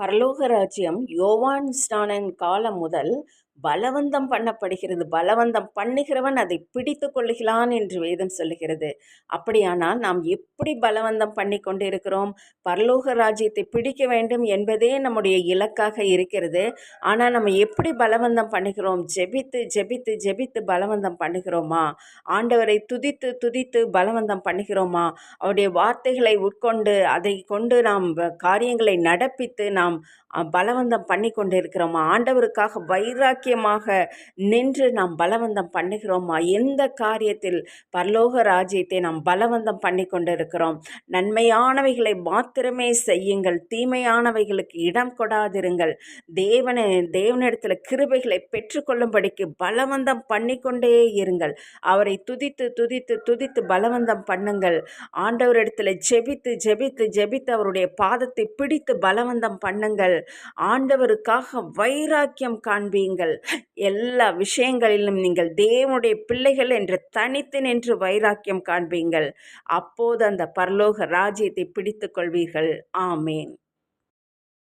பரலோக ராஜ்யம் யோவான் ஸ்நானன் காலம் முதல் பலவந்தம் பண்ணப்படுகிறது. பலவந்தம் பண்ணுகிறவன் அதை பிடித்து கொள்ளுகிறான் என்று வேதம் சொல்லுகிறது. அப்படியானால் நாம் எப்படி பலவந்தம் பண்ணி கொண்டு இருக்கிறோம் பரலோக ராஜ்யத்தை பிடிக்க வேண்டும் என்பதே நம்முடைய இலக்காக இருக்கிறது. ஆனால் நம்ம எப்படி பலவந்தம் பண்ணுகிறோம்? ஜெபித்து ஜெபித்து ஜெபித்து பலவந்தம் பண்ணுகிறோமா? ஆண்டவரை துதித்து துதித்து பலவந்தம் பண்ணுகிறோமா? அவருடைய வார்த்தைகளை உட்கொண்டு அதை கொண்டு நாம் காரியங்களை நடப்பித்து நாம் பலவந்தம் பண்ணி கொண்டிருக்கிறோமா ஆண்டவருக்காக வைராக்கியமாக நின்று நாம் பலவந்தம் பண்ணுகிறோமா? எந்த காரியத்தில் பரலோக ராஜ்யத்தை நாம் பலவந்தம் பண்ணி கொண்டிருக்கிறோம் நன்மையானவைகளை மாத்திரமே செய்யுங்கள். தீமையானவைகளுக்கு இடம் கொடாதிருங்கள். தேவனை தேவனிடத்தில் கிருபைகளை பெற்றுக்கொள்ளும்படிக்கு பலவந்தம் பண்ணிக்கொண்டே இருங்கள். அவரை துதித்து துதித்து துதித்து பலவந்தம் பண்ணுங்கள். ஆண்டவரிடத்தில் ஜெபித்து ஜெபித்து ஜெபித்து அவருடைய பாதத்தை பிடித்து பலவந்தம் பண்ணுங்கள். ஆண்டவருக்காக வைராக்கியம் காண்பீங்கள். எல்லா விஷயங்களிலும் நீங்கள் தேவனுடைய பிள்ளைகள் என்று தனித்து நின்று வைராக்கியம் காண்பீங்கள். அப்போது அந்த பரலோக ராஜ்யத்தை பிடித்து கொள்வீர்கள். ஆமேன்.